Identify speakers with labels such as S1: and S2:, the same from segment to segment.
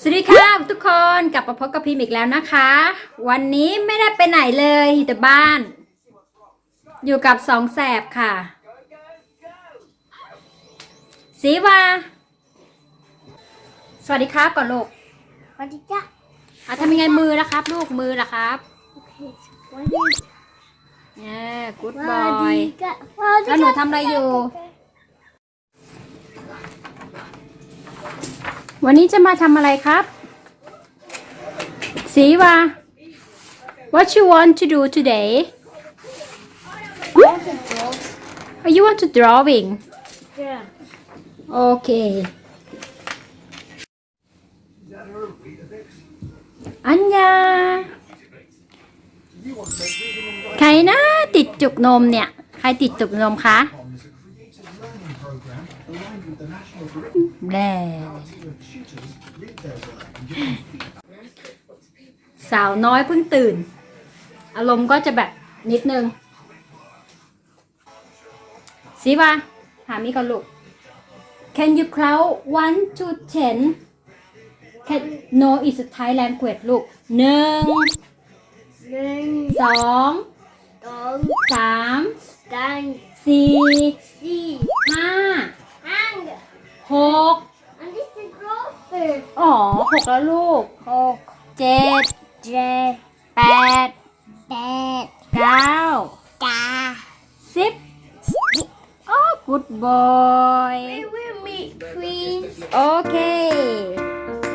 S1: สวัสดีค่ะทุกคนกลับมาพบกับพิมอีกแล้วนะคะ วันนี้ไม่ได้ไปไหนเลยอยู่แต่บ้าน อยู่กับสองแสบค่ะ สีวา สวัสดีครับก่อนลูกสวัสดีจ้ะอ่ะทำยังไงมือนะครับ ลูกมือละครับโอเคสวัสดีเนี่ยกู๊ดบอยแล้วหนูทำอะไรอยู่วันนี้จะมาทำอะไรครับ สีวา What you want to do today Oh, you want to drawing Yeah Okay อันยาใครนะติดจุกนมเนี่ย ใครติดจุกนมคะดสาวน้อยเพิ่งตื่นอารมณ์ก็จะแบบนิดนึงสิว่า หามีก่อนลูก Can you count one to ten Can No is Thai language ลูกหนึ่งหนึ่งสองสองสามสี่ก
S2: อันนี้สิบโรสิบ
S1: อ๋อหกแล้วลูกหกเจ็ดเจ็ดแปดแปดเก้าเก้าสิบโอ้ good boy
S2: We will meet please
S1: Okay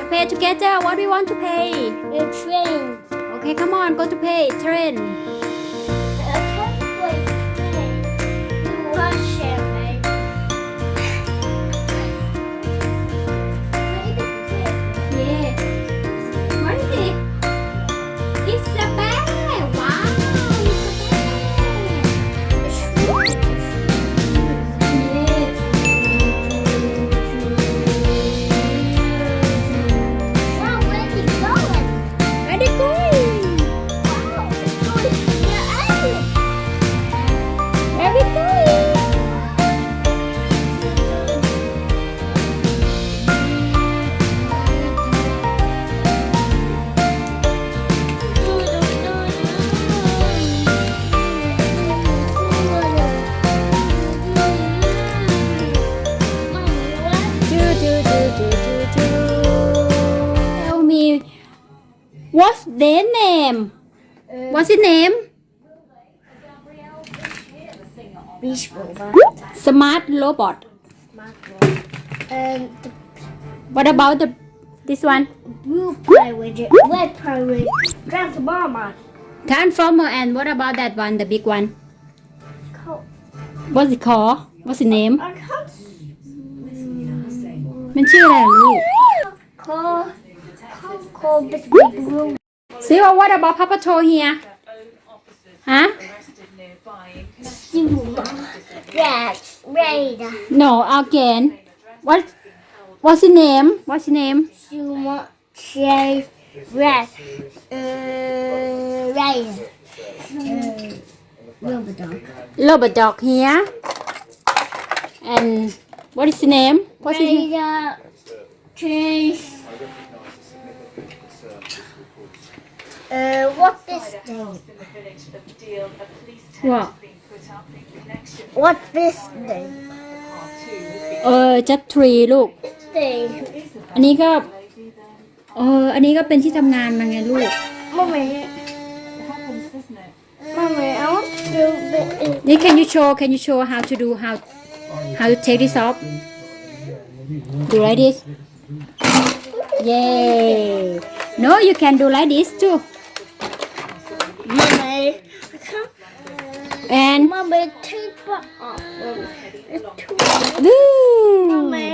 S1: play together what we want to play
S2: The train
S1: Okay come on go to play train What's their name? Um, What's his name? Beach robot. Smart robot. Smart robot. And um, the, what about the this one?
S2: Blue pirate, red pirate, transformer.
S1: Transformer and what about that one, the big one? What's it called? What's the name? I can't. มันชื่ออะไรลูก Call whole big, big room. See well, what about Papa Toll here? Huh? Red, Raider. No, again. What? What's his name? What's his name? Sumo Chase Red. Uh, red. Uh, Lobadog. Lobadog here. And what is his name?
S2: What's his name? Chase. Uh, w h a t this name? What? w h a t this name?
S1: เออจัดทรีลูกอันนี้ก็เอออันนี้ก็เป็นที่ทำงานมาไงลูก m o m ม y m o m m ม I want to do the. นี่ can you show can you show how to do how how to take this off do like this yay no you can do like this too m e r m a And m e r m a tape off. m e r m a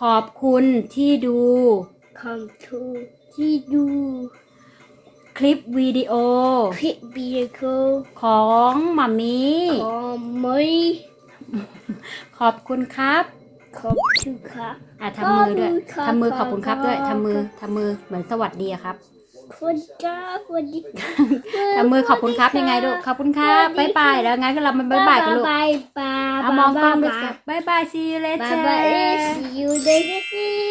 S1: ขอบคุณที่ดู
S2: Come to ที่ดู
S1: คลิปวิดีโอ
S2: คลิปวิดีโอ
S1: ของมัมมี่
S2: ของมัม
S1: ขอบคุณครับ
S2: ขอบคุณครับ
S1: อ่ะทำมือด้วย ทำมือขอบคุณครับด้วย ทำมือ ทำมือเหมือนสวัสดีครับ
S2: คุณจ้าคุณดิ
S1: ทำมือขอบคุณครับยังไงลูกขอบคุณครับบ๊ายบายแล้วงั้นก็เรามาบ๊ายบายกันลูกบ๊ายบายเอามองกล้องด้วยบ๊ายบายซีเลเจ
S2: อร์ see you later